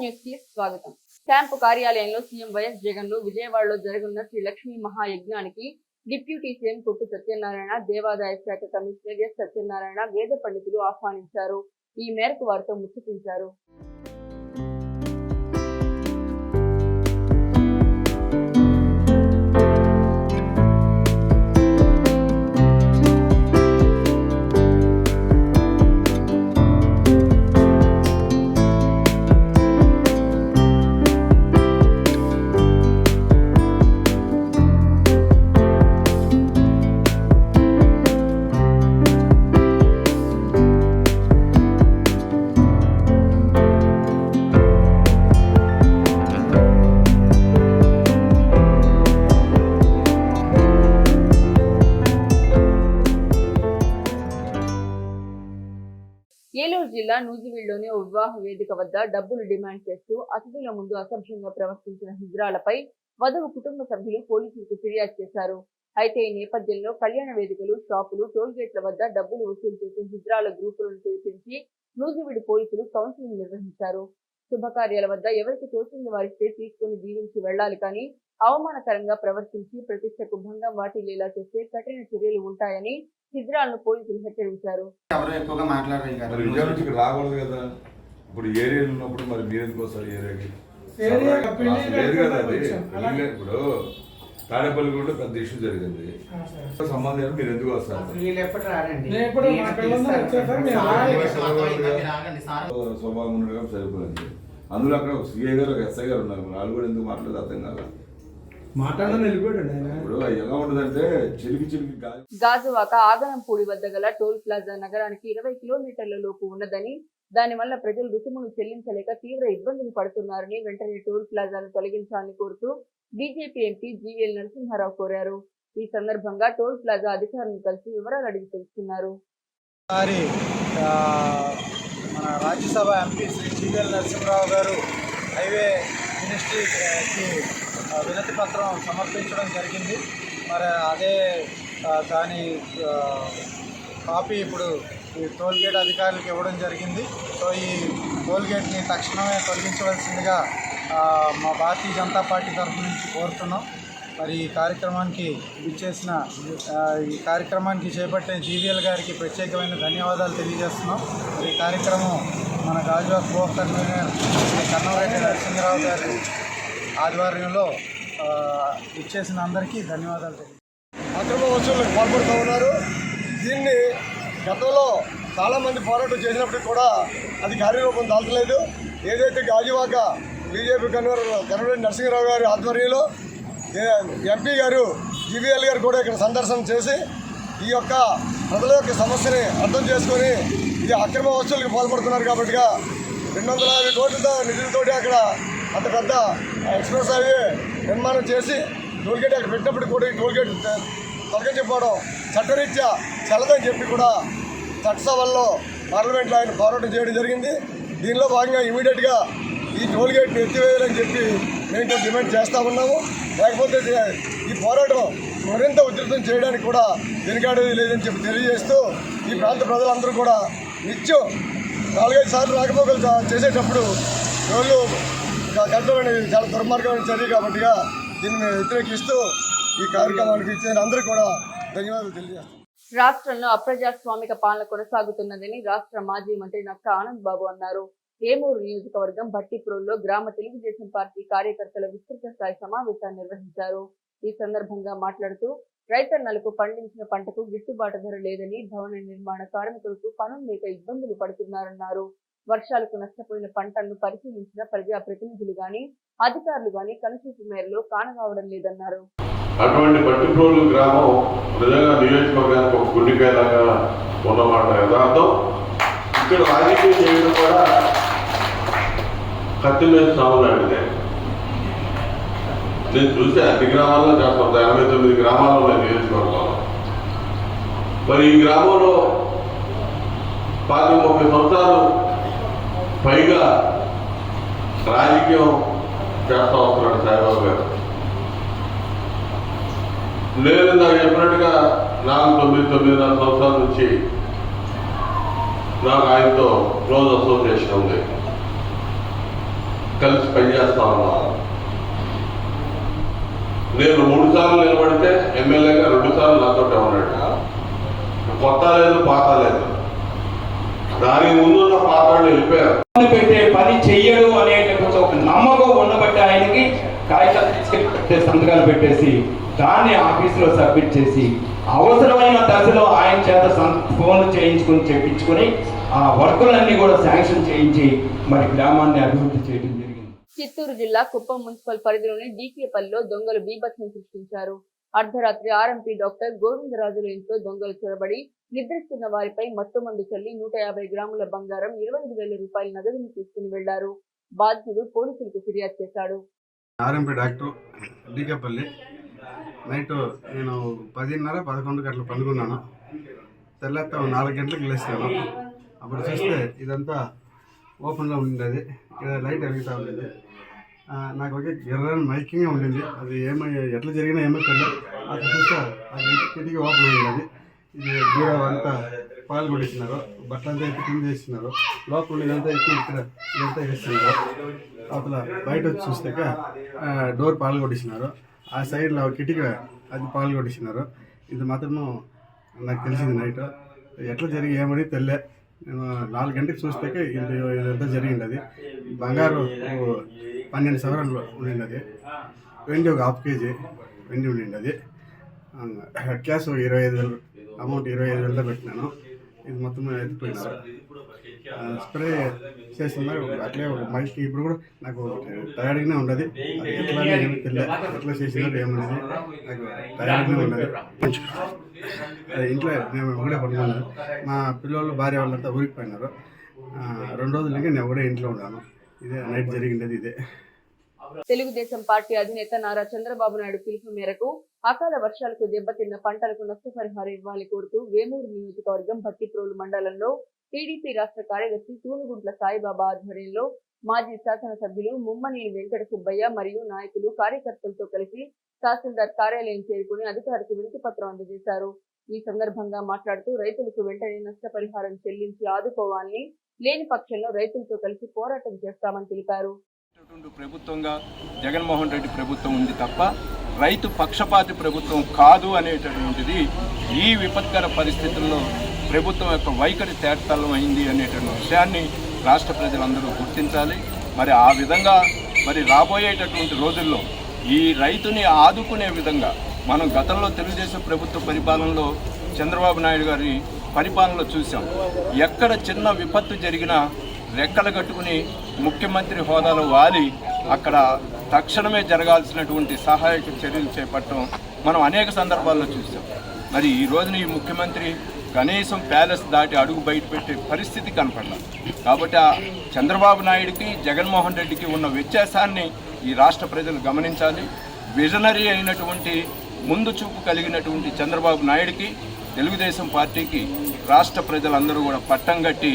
న్యూస్కి స్వాగతం. క్యాంపు కార్యాలయంలో సీఎం వైఎస్ జగన్ను విజయవాడలో జరగనున్న శ్రీ లక్ష్మీ మహాయజ్ఞానికి డిప్యూటీ సీఎం కొట్టు సత్యనారాయణ దేవాదాయ శాఖ కమిషనర్ ఎస్ సత్యనారాయణ వేద పండితులు ఆహ్వానించారు. ఈ మేరకు వారితో ముచ్చటించారు. జిల్లా నూజివీడ్లోని ఓ వివాహ వేదిక వద్ద డబ్బులు డిమాండ్ చేస్తూ అతిథుల ముందు అసభ్యంగా ప్రవర్తించిన హిజ్రాలపై వధువు కుటుంబ సభ్యులు పోలీసులకు ఫిర్యాదు చేశారు. అయితే ఈ నేపథ్యంలో కళ్యాణ వేదికలు షాపులు టోల్ గేట్ల వద్ద డబ్బులు వసూలు చేసే హిజ్రాల గ్రూపులను పిలిపించి నూజివీడు పోలీసులు కౌన్సిలింగ్ నిర్వహించారు. శుభకార్యాల వద్ద ఎవరికి తోచింది వారిస్తే తీసుకుని దీవించి వెళ్ళాలి కానీ అవమానకరంగా ప్రవర్తించి ప్రతిష్టకు భంగం వాటిల్లేలా చేస్తే కఠిన చర్యలు ఉంటాయని హిజ్రాలను పోలీసులు హెచ్చరించారు. ఎవరు ఎక్కువగా మాట్లాడరు నుంచి రాకూడదు కదా. ఇప్పుడు ఏరియాలో ఉన్నప్పుడు మరి మీరు ఎందుకు వస్తారు ఏరియాకి? లేదు కదా అది. ఇప్పుడు. తాడేపల్లి కూడా పెద్ద ఇష్యూ జరిగింది. సంబంధం? మీరు ఎందుకు వస్తారు? స్వభావం ఉండడం సరిపోయింది అందులో అక్కడ ఒక సిఐ గారు ఒక ఎస్ఐ గారు ఉన్నారు. వాళ్ళు కూడా ఎందుకు మాట్లాడదు అర్థం కాదు మాట్లాడని వెళ్ళిపోయాడు ఆయన. ఇప్పుడు ఎలా ఉంటుందంటే చిలికి చిలికి గాలి. గాజువాక ఆగనంపూడి వద్ద గల టోల్ ప్లాజా నగరానికి ఇరవై కిలోమీటర్ల లోపు ఉన్నదని దానివల్ల ప్రజలు రుసుమును చెల్లించలేక తీవ్ర ఇబ్బందులు పడుతున్నారని వెంటనే టోల్ ప్లాజాను తొలగించాలని కోరుతూ బీజేపీ ఎంపీ జీవీఎల్ నరసింహారావు కోరారు. ఈ సందర్భంగా టోల్ ప్లాజా అధికారులను కలిసి వివరాలు అడిగి తెలుసుకున్నారు. మన రాజ్యసభ ఎంపీ శ్రీ జీవీఎల్ నరసింహరావు గారు హైవే మినిస్ట్రీకి వినతి పత్రం సమర్పించడం జరిగింది. మరి అదే దాని కాపీ ఇప్పుడు ఈ టోల్గేట్ అధికారులకు ఇవ్వడం జరిగింది. సో ఈ టోల్గేట్ని తక్షణమే తొలగించవలసిందిగా మా భారతీయ జనతా పార్టీ తరఫు నుంచి కోరుతున్నాం. మరి ఈ కార్యక్రమానికి ఇచ్చేసిన ఈ కార్యక్రమానికి చేపట్టిన జీవీఎల్ గారికి ప్రత్యేకమైన ధన్యవాదాలు తెలియజేస్తున్నాం. ఈ కార్యక్రమం మన గాజువాక్ కో కన్వీనర్ కన్నవరెడ్డి నరసింహరావు గారి ఆధ్వర్యంలో ఇచ్చేసిన అందరికీ ధన్యవాదాలు తెలియజేస్తున్నాం. అక్రమ వసూళ్ళకు పాల్పడుతూ ఉన్నారు. దీన్ని గతంలో చాలామంది పోరాటం చేసినప్పటికీ కూడా అది కార్యరూపం దాల్చలేదు. ఏదైతే గాజువాక బీజేపీ కన్వీనర్ కన్నవరెడ్డి నరసింహరావు గారి ఆధ్వర్యంలో ఎంపీ గారు జీవీఎల్ గారు కూడా ఇక్కడ సందర్శన చేసి ఈ యొక్క ప్రజల యొక్క సమస్యని అర్థం చేసుకొని ఇది అక్రమ వస్తువులకు పాల్పడుతున్నారు కాబట్టి రెండు వందల యాభై కోట్లతో నిధులతోటి అక్కడ అంత పెద్ద ఎక్స్ప్రెస్ హైవే నిర్మాణం చేసి టోల్గేట్ అక్కడ పెట్టినప్పుడు కూడా ఈ టోల్గేట్ తొలగించకపోవడం చట్టరీత్యా చెల్లదని చెప్పి కూడా చట్టసభల్లో పార్లమెంట్లో ఆయన పోరాటం చేయడం జరిగింది. దీనిలో భాగంగా ఇమీడియట్గా ఈ టోల్గేట్ని ఎత్తివేయాలని చెప్పి మేము డిమాండ్ చేస్తూ ఉన్నాము. లేకపోతే ఈ పోరాటం మరింత ఉధృతం చేయడానికి కూడా వెనుకాడేది లేదని చెప్పి తెలియజేస్తూ ఈ ప్రాంత ప్రజలందరూ కూడా నిత్యం నాలుగైదు సార్లు రాకపోకలు చేసేటప్పుడు రోజు కట్టడం అనేది చాలా దుర్మార్గమైన చర్య కాబట్టిగా దీన్ని మేము వ్యతిరేకిస్తూ ఈ కార్యక్రమానికి ఇచ్చిన అందరూ కూడా ధన్యవాదాలు తెలియజేస్తాం. రాష్ట్రంలో అప్రజాస్వామిక పాలన కొనసాగుతున్నదని రాష్ట్ర మాజీ మంత్రి నక్క ఆనంద్ బాబు అన్నారు. ఏమూరు నియోజకవర్గం భట్టిప్రోల్లో గ్రామ తెలుగుదేశం పార్టీ కార్యకర్తల విస్తృత స్థాయి సమావేశాన్ని నిర్వహించారు. ఈ సందర్భంగా మాట్లాడుతూ రైతన్నలకు పండించిన పంటకు గిట్టుబాటు ధర లేదని భవన నిర్మాణ కార్మికులకు పనులు లేక ఇబ్బందులు పడుతున్నారన్నారు. వర్షాలకు నష్టపోయిన పంటలను పరిశీలించిన ప్రజా ప్రతినిధులు గాని అధికారులు గాని కనుచూపు మేరలో కానరావడం లేదన్నారు. అటువంటి పట్టుకోలు గ్రామం నిజంగా నియోజకవర్గానికి ఒక గుండెకాయలాగా ఉన్నమాట యథార్థం. ఇక్కడ రాజకీయం చేయడం కూడా కత్తి మీద సాగు నేను చూస్తే అన్ని గ్రామాల్లో చేస్తాను ఎనభై తొమ్మిది గ్రామాల్లో ఉన్నాయి నియోజకవర్గంలో. మరి ఈ గ్రామంలో పాతి ముప్పై సంవత్సరాలు పైగా రాజకీయం చేస్తా వస్తున్నాడు సాయిబాబు గారు. నేను నాకు చెప్పినట్టుగా నాలుగు తొమ్మిది తొమ్మిదిన్నర సంవత్సరాల నుంచి నాకు ఆయనతో క్లోజ్ అసోసియేషన్ ఉంది. కలిసి పనిచేస్తా ఉన్నాం నేను మూడు సార్లు నిలబడితే ఎమ్మెల్యేగా రెండు సార్లు నాతోటే ఉన్నాడు. కొత్త లేదు పాత లేదు. దానికి ముందు ఉన్న పాత వాళ్ళు వెళ్ళిపోయారు. పని పెట్టే పని చెయ్యడు అనేటటువంటి ఒక నమ్మకం ఉండబట్టి ఆయనకి కాగితాలు పెట్టే సంతకాలు పెట్టేసి దాన్ని ఆఫీసులో సబ్మిట్ చేసి అవసరమైన దశలో ఆయన చేత సం- ఫోన్లు చేయించుకుని చెప్పించుకొని ఆ వర్కులన్నీ కూడా శాంక్షన్ చేయించి మరి గ్రామాన్ని అభివృద్ధి చేయడం జరిగింది. చిత్తూరు జిల్లా కుప్పం మున్సిపల్ పరిధిలోని డీకేపల్లిలో దొంగలు బీభత్సం సృష్టించారు. అర్ధరాత్రి ఆర్ఎంపీ డాక్టర్ గోవిందరాజుల ఇంట్లో దొంగలు చొరబడి నిద్రిస్తున్న వారిపై మత్తుమందు చల్లి నూట యాభై గ్రాముల బంగారం ఇరవై ఐదు వేల రూపాయల నగదును తీసుకుని వెళ్ళారు. బాధితుడు పోలీసులకు ఫిర్యాదు చేశాడు. RMP doctor DKPalli. నైట్ నేను పదిన్నర పదకొండు గంటలు పండుకున్నాను. తెల్లత నాలుగు గంటలకు లేస్తాను అప్పుడు చూస్తే ఇదంతా ఓపెన్లో ఉండేది ఇక్కడ లైట్ వెలుగుతూ ఉండేది. నాకు ఒకే ఎర్రని మైకింగ్ ఉండింది. అది ఏమై ఎట్లా జరిగినా ఏమో తెలియదు అది చూస్తే అది కిటికీ ఓపెన్ అయింది ఇది దూర అంతా పాలు కొట్టిస్తున్నారు బట్టలంతా ఎత్తి కింద చేస్తున్నారు లోపల ఇదంతా ఎత్తి ఇక్కడ ఇదంతా వేస్తున్నారు అవతల బయట వచ్చి చూస్తాక డోర్ పాలు కొట్టిస్తున్నారు ఆ సైడ్లో కిటికీ అది పాలు కొట్టిస్తున్నారు ఇది మాత్రము నాకు తెలిసింది నైట్. ఎట్లా జరిగి ఏమని తెల్లే నేను నాలుగు గంటలకు చూస్తే ఇది ఇదంతా జరిగింది అది. బంగారు పన్నెండు సవరాలు ఉండింది అది. వెండి ఒక హాఫ్ కేజీ వెండి ఉండింది అది. క్యాష్ ఒక ఇరవై ఐదు వేలు అమౌంట్ ఇరవై ఐదు వేలతో పెట్టినాను. ఇది మొత్తం ఎత్తిపోయినారు. స్ప్రే చేస్తున్నారు అట్లే ఒక మైక్ ఇప్పుడు కూడా నాకు టయర్డ్గానే ఉండదు ఎట్లా ఏమీ తెలియదు. ఎట్లా చేసినారు ఏమన్నది నాకు టయర్డ్గానే ఉండదు ఇంట్లో నేను ఒకడే పడుకున్నాను మా పిల్లలు భార్య వాళ్ళంతా ఊరికి పోయినారు ఆ, రెండు రోజులకి నేను ఒకడే ఇంట్లో ఉన్నాను ఇదే నైట్ జరిగింది ఇదే తెలుగుదేశం పార్టీ అధినేత నారా చంద్రబాబు నాయుడు పిలుపు మేరకు అకాల వర్షాలకు దెబ్బతిన్న పంటలకు నష్టపరిహారం ఇవ్వాలని కోరుతూ వేమూరు నియోజకవర్గం భట్టిప్రోలు మండలంలో టీడీపీ రాష్ట్ర కార్యదర్శి తూనుగుంట్ల సాయిబాబా ఆధ్వర్యంలో మాజీ శాసనసభ్యులు ముమ్మనేని వెంకట సుబ్బయ్య మరియు నాయకులు కార్యకర్తలతో కలిసి తహసీల్దార్ కార్యాలయం చేరుకుని అధికారులకు వినతిపత్రం అందజేశారు. ఈ సందర్భంగా మాట్లాడుతూ రైతులకు వెంటనే నష్టపరిహారం చెల్లించి ఆదుకోవాలని లేని పక్షంలో రైతులతో కలిసి పోరాటం చేస్తామని తెలిపారు. ప్రభుత్వంగా జగన్మోహన్ రెడ్డి ప్రభుత్వం ఉంది తప్ప రైతు పక్షపాతి ప్రభుత్వం కాదు అనేటటువంటిది ఈ విపత్కర పరిస్థితుల్లో ప్రభుత్వం యొక్క వైఖరి తేటతలం అయింది అనేటువంటి విషయాన్ని రాష్ట్ర ప్రజలందరూ గుర్తించాలి. మరి ఆ విధంగా మరి రాబోయేటటువంటి రోజుల్లో ఈ రైతుని ఆదుకునే విధంగా మనం గతంలో తెలుగుదేశం ప్రభుత్వ పరిపాలనలో చంద్రబాబు నాయుడు గారి పరిపాలనలో చూసాం ఎక్కడ చిన్న విపత్తు జరిగినా రెక్కలు కట్టుకుని ముఖ్యమంత్రి హోదాలో వాలి అక్కడ తక్షణమే జరగాల్సినటువంటి సహాయక చర్యలు చేపట్టడం మనం అనేక సందర్భాల్లో చూసాం మరి ఈ రోజున ఈ ముఖ్యమంత్రి కనీసం ప్యాలెస్ దాటి అడుగు బయట పెట్టే పరిస్థితి కనపడలేదు కాబట్టి ఆ చంద్రబాబు నాయుడికి జగన్మోహన్ రెడ్డికి ఉన్న వ్యత్యాసాన్ని ఈ రాష్ట్ర ప్రజలు గమనించాలి. విజనరీ అయినటువంటి ముందు చూపు కలిగినటువంటి చంద్రబాబు నాయుడికి తెలుగుదేశం పార్టీకి రాష్ట్ర ప్రజలందరూ కూడా పట్టం కట్టి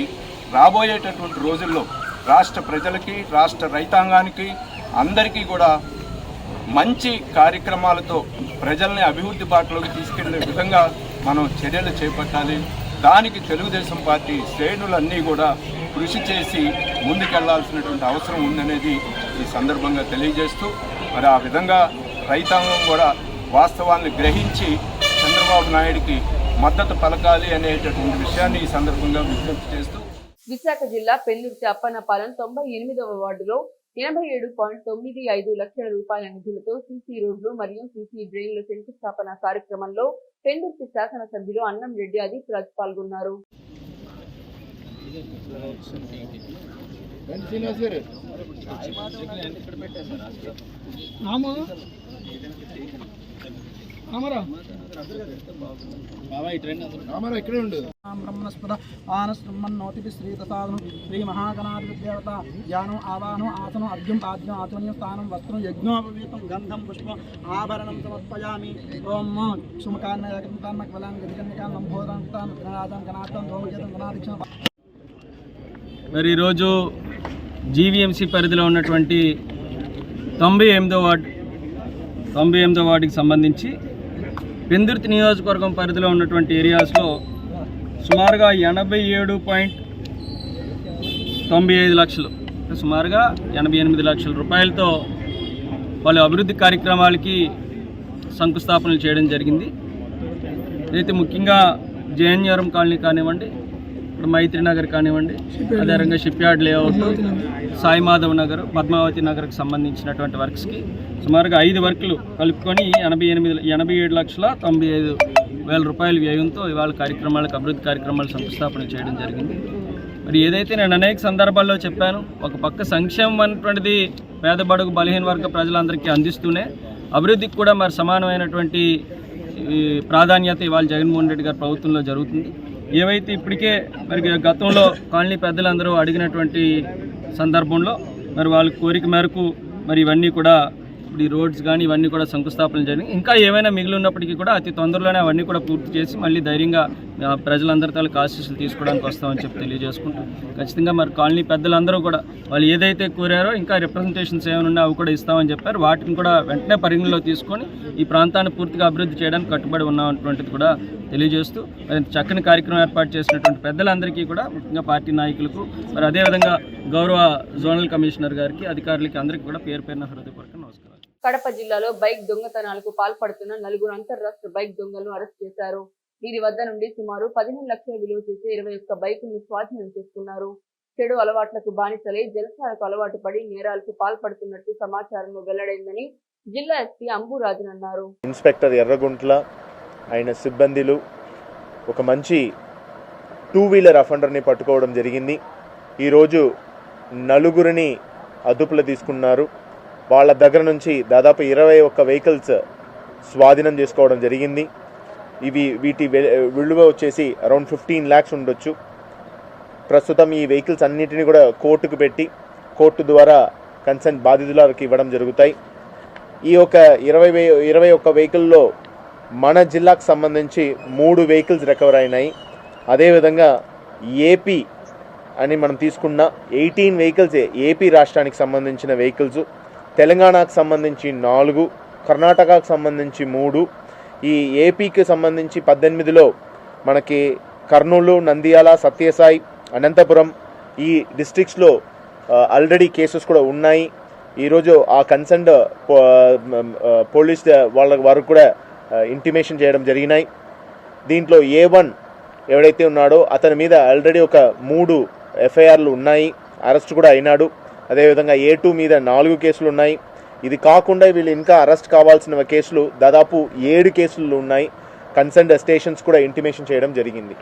రాబోయేటటువంటి రోజుల్లో రాష్ట్ర ప్రజలకి రాష్ట్ర రైతాంగానికి అందరికీ కూడా మంచి కార్యక్రమాలతో ప్రజల్ని అభివృద్ధి బాటలోకి తీసుకెళ్ళే విధంగా మనం చర్యలు చేపట్టాలి. దానికి తెలుగుదేశం పార్టీ శ్రేణులన్నీ కూడా కృషి చేసి ముందుకెళ్ళాల్సినటువంటి అవసరం ఉందనేది ఈ సందర్భంగా తెలియజేస్తూ మరి ఆ విధంగా రైతాంగం కూడా వాస్తవాన్ని గ్రహించి చంద్రబాబు నాయుడికి మద్దతు పలకాలి అనేటటువంటి విషయాన్ని ఈ సందర్భంగా విజ్ఞప్తి చేస్తూ విశాఖ జిల్లా పెళ్ళూరు అప్పన్నపాలెం తొంభై ఎనిమిదవ వార్డులో ఎనభై ఏడు పాయింట్ తొమ్మిది ఐదు లక్షల రూపాయల నిధులతో సీసీ రోడ్లు మరియు సీసీ డ్రైన్ల శంకుస్థాపన కార్యక్రమంలో పెందుర్తి శాసనసభ్యులు అన్నం రెడ్డి అది రాజ్ పాల్గొన్నారు బ్రహ్మణస్పద శ్రీ మహాగణాధిపదేవత జ్ఞానం ఆవాహనం ఆసనం అర్ఘ్యం పాద్యం ఆచమనీయం స్థానం వస్త్రం యజ్ఞోపవీతం గంధం పుష్పం ఆభరణం సమర్పయామి. ఓం ధూమకేతం మరి ఈరోజు జీవీఎంసీ పరిధిలో ఉన్నటువంటి తొంభై ఎనిమిదో వార్డు తొంభై ఎనిమిదో వార్డుకి సంబంధించి పెందుర్తి నియోజకవర్గం పరిధిలో ఉన్నటువంటి ఏరియాస్లో సుమారుగా ఎనభై ఏడు పాయింట్ తొంభై ఐదు లక్షలు. సుమారుగా ఎనభై ఎనిమిది లక్షల రూపాయలతో పలు అభివృద్ధి కార్యక్రమాలకి శంకుస్థాపనలు చేయడం జరిగింది. అయితే ముఖ్యంగా జేఎన్ఆర్ఎం కాలనీ కానివ్వండి ఇప్పుడు మైత్రి నగర్ కానివ్వండి అదేవిధంగా ship yard layout Sai Madhav Nagar Padmavati నగర్కి సంబంధించినటువంటి వర్క్స్కి సుమారుగా ఐదు వర్క్లు కలుపుకొని ఎనభై ఎనిమిది ఎనభై ఏడు లక్షల తొంభై ఐదు వేల రూపాయల వ్యయంతో ఇవాళ కార్యక్రమాలకు అభివృద్ధి కార్యక్రమాలు శంకుస్థాపన చేయడం జరిగింది. మరి ఏదైతే నేను అనేక సందర్భాల్లో చెప్పాను ఒక పక్క సంక్షేమం అనేటువంటిది పేద బడుగు బలహీన వర్గ ప్రజలందరికీ అందిస్తూనే అభివృద్ధికి కూడా మరి సమానమైనటువంటి ప్రాధాన్యత ఇవాళ జగన్మోహన్ రెడ్డి గారి ప్రభుత్వంలో జరుగుతుంది. ఏవైతే ఇప్పటికే మరి గతంలో కాలనీ పెద్దలందరూ అడిగినటువంటి సందర్భంలో మరి వాళ్ళ కోరిక మేరకు మరి ఇవన్నీ కూడా ఇప్పుడు ఈ రోడ్స్ కానీ ఇవన్నీ కూడా శంకుస్థాపన జరిగింది ఇంకా ఏమైనా మిగిలి ఉన్నప్పటికీ కూడా అతి తొందరలోనే అవన్నీ కూడా పూర్తి చేసి మళ్ళీ ధైర్యంగా ప్రజలందరి తాలూకు ఆశీస్సులు తీసుకోవడానికి వస్తామని చెప్పి తెలియజేసుకుంటాం ఖచ్చితంగా మరి కాలనీ పెద్దలందరూ కూడా వాళ్ళు ఏదైతే కోరారో ఇంకా రిప్రజెంటేషన్స్ ఏమైనా ఉన్నాయో అవి కూడా ఇస్తామని చెప్పారు. వాటిని కూడా వెంటనే పరిగణలో తీసుకొని ఈ ప్రాంతాన్ని పూర్తిగా అభివృద్ధి చేయడానికి కట్టుబడి ఉన్నామన్నటువంటిది కూడా తెలియజేస్తూ మరి చక్కని కార్యక్రమం ఏర్పాటు చేసినటువంటి పెద్దలందరికీ కూడా ముఖ్యంగా పార్టీ నాయకులకు మరి అదేవిధంగా గౌరవ జోనల్ కమిషనర్ గారికి అధికారులకి అందరికీ కూడా పేరు పేరున హృదయపూర్వక కడప జిల్లాలో బైక్ దొంగతనాలకు పాల్పడుతున్న నలుగురు అంతర్రాష్ట్ర బైక్ దొంగలను అరెస్ట్ చేశారు. వీరి వద్ద నుండి సుమారు పదిహేను లక్షల విలువ చేసే ఇరవై ఒక్క బైకులను స్వాధీనం చేసుకున్నారు. చెడు అలవాట్లకు బానిసలై జలసాలకు అలవాటు పడి నేరాలకు పాల్పడుతున్నట్టు సమాచారం వెల్లడైందని జిల్లా ఎస్పీ అంబురాజన్ అన్నారు. ఇన్స్పెక్టర్ ఎర్రగుంట్ల ఆయన సిబ్బందిలు ఒక మంచి టూ వీలర్ అఫెండర్ని పట్టుకోవడం జరిగింది. ఈరోజు నలుగురిని అదుపులో తీసుకున్నారు. వాళ్ళ దగ్గర నుంచి దాదాపు ఇరవై ఒక్క వెహికల్స్ స్వాధీనం చేసుకోవడం జరిగింది. ఇవి వీటి విలువ వచ్చేసి అరౌండ్ ఫిఫ్టీన్ ల్యాక్స్ ఉండొచ్చు. ప్రస్తుతం ఈ వెహికల్స్ అన్నిటిని కూడా కోర్టుకు పెట్టి కోర్టు ద్వారా కన్సర్న్ బాధితులకు ఇవ్వడం జరుగుతాయి. ఈ యొక్క ఇరవై వే ఇరవై ఒక్క వెహికల్లో మన జిల్లాకు సంబంధించి మూడు వెహికల్స్ రికవర్ అయినాయి. అదేవిధంగా ఏపీ అని మనం తీసుకున్న ఎయిటీన్ వెహికల్స్ ఏపీ రాష్ట్రానికి సంబంధించిన వెహికల్స్ తెలంగాణకు సంబంధించి నాలుగు కర్ణాటకకు సంబంధించి మూడు ఈ ఏపీకి సంబంధించి పద్దెనిమిదిలో మనకి కర్నూలు నంద్యాల సత్యసాయి అనంతపురం ఈ డిస్ట్రిక్ట్స్లో ఆల్రెడీ కేసెస్ కూడా ఉన్నాయి. ఈరోజు ఆ కన్సర్న్డ్ పోలీస్ వాళ్ళ వారు కూడా ఇంటిమేషన్ చేయడం జరిగినాయి. దీంట్లో ఏ వన్ ఎవడైతే ఉన్నాడో అతని మీద ఆల్రెడీ ఒక మూడు ఎఫ్ఐఆర్లు ఉన్నాయి. అరెస్ట్ కూడా అయినాడు. అదేవిధంగా ఏ టూ మీద నాలుగు కేసులు ఉన్నాయి. ఇది కాకుండా వీళ్ళు ఇంకా అరెస్ట్ కావాల్సిన కేసులు దాదాపు ఏడు కేసులు ఉన్నాయి. కన్సర్న్ స్టేషన్స్ కూడా ఇంటిమేషన్ చేయడం జరిగింది.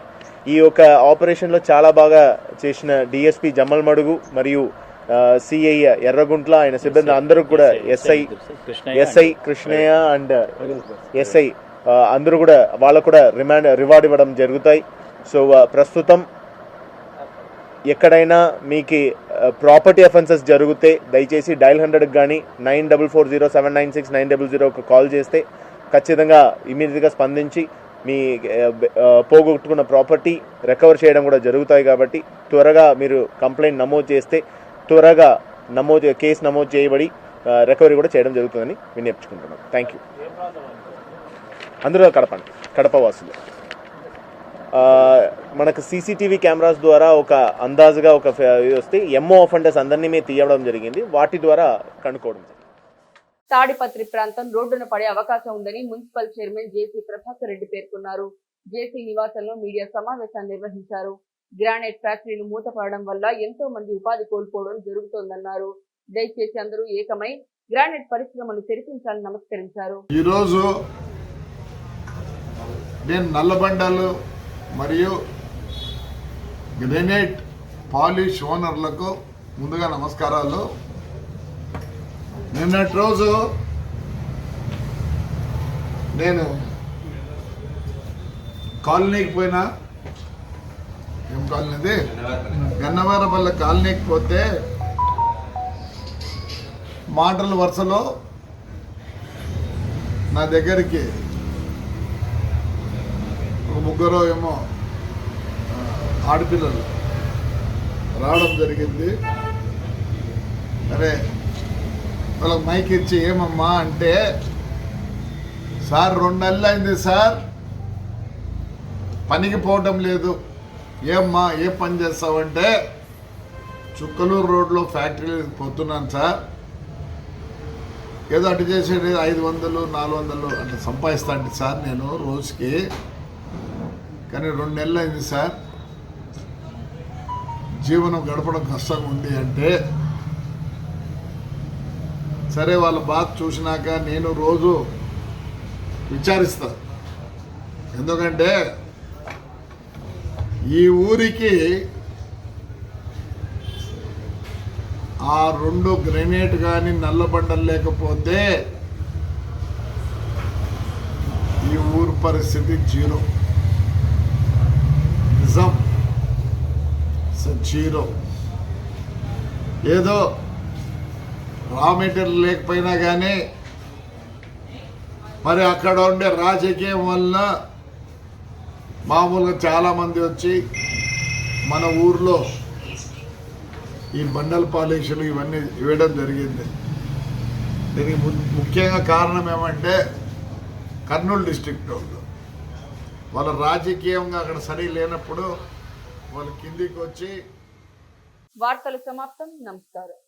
ఈ యొక్క ఆపరేషన్లో చాలా బాగా చేసిన డిఎస్పి జమ్మల్ మడుగు మరియు సిఐ ఎర్రగుంట్ల ఆయన సిబ్బంది అందరూ కూడా SI SI Krishnaiah and. SI అందరూ కూడా వాళ్ళకు కూడా రిమాండ్ రివార్డ్ ఇవ్వడం జరుగుతాయి. సో ప్రస్తుతం ఎక్కడైనా మీకు ప్రాపర్టీ అఫెన్సెస్ జరిగితే దయచేసి డైల్ హండ్రెడ్కి కానీ nine double four zero seven nine six nine double జీరోకి కాల్ చేస్తే ఖచ్చితంగా ఇమీడియట్గా స్పందించి మీ పోగొట్టుకున్న ప్రాపర్టీ రికవర్ చేయడం కూడా జరుగుతాయి కాబట్టి త్వరగా మీరు కంప్లైంట్ నమోదు చేస్తే త్వరగా నమోదు కేసు నమోదు చేయబడి రికవరీ కూడా చేయడం జరుగుతుందని విజ్ఞప్తించుకుంటున్నాం థ్యాంక్ యూ అందరూ కడప అండి. కడప వాసులు. మనకు సీసీటీవీ కెమెరాస్ ద్వారా ఒక అందాజుగా ఒక వస్తే ఎంఓ అఫెండర్స్ అందరినీ మేము తీయడం జరిగింది. వాటి ద్వారా కనుక్కోవడం తాడిపత్రి ప్రాంతం రోడ్డున పడే అవకాశం ఉందని municipal chairman JC Prabhakar Reddy పేర్కొన్నారు. జేసీ నివాసంలో మీడియా సమావేశాన్ని నిర్వహించారు. గ్రానైట్ ఫ్యాక్టరీలు మూతపడడం వల్ల ఎంతో మంది ఉపాధి కోల్పోవడం జరుగుతోందన్నారు. దయచేసి అందరూ ఏకమై గ్రానైట్ పరిశ్రమను తెరిపించాలని నమస్కరించారు. ఈరోజు నేను నల్లబండలు మరియు గ్రెనైట్ పాలిష్ ఓనర్లకు ముందుగా నమస్కారాలు. నిన్నటి రోజు నేను కాలనీకి పోయినా. ఏం కాలనీది గన్నవరపల్లి కాలనీకి పోతే మాటల వరుసలో నా దగ్గరికి ముగ్గురు ఏమో ఆడపిల్లలు. రావడం జరిగింది. అరే వాళ్ళకి మైక్ ఇచ్చి ఏమమ్మా అంటే సార్ రెండు నెలలు అయింది సార్. పనికి పోవటం లేదు. ఏమ్మా ఏ పని చేస్తావంటే చుక్కలూరు రోడ్లో ఫ్యాక్టరీ పోతున్నాను సార్. ఏదో అటు చేసేది ఐదు వందలు నాలుగు వందలు అట్లా సంపాదిస్తాండి సార్ నేను రోజుకి కానీ రెండు నెలలు అయింది సార్. జీవనం గడపడం కష్టంగా ఉంది అంటే సరే వాళ్ళ బాధ చూసినాక నేను రోజు విచారిస్తా. ఎందుకంటే ఈ ఊరికి ఆ రెండు గ్రెనేట్ కానీ నల్లబండలు లేకపోతే ఈ ఊరు పరిస్థితి జీరో నిజం స- జీరో. ఏదో రా మెటీరియల్ లేకపోయినా కానీ మరి అక్కడ ఉండే రాజకీయం వలన మామూలుగా చాలామంది వచ్చి మన ఊర్లో ఈ బండల్ పాలేషన్లు ఇవన్నీ ఇవ్వడం జరిగింది. దీనికి ము- ముఖ్యంగా కారణం ఏమంటే కర్నూలు డిస్టిక్ వాళ్ళు. వాళ్ళ రాజకీయంగా అక్కడ సరి లేనప్పుడు వాళ్ళు కిందికి వచ్చి వార్తలు సమాప్తం. నమస్కారం.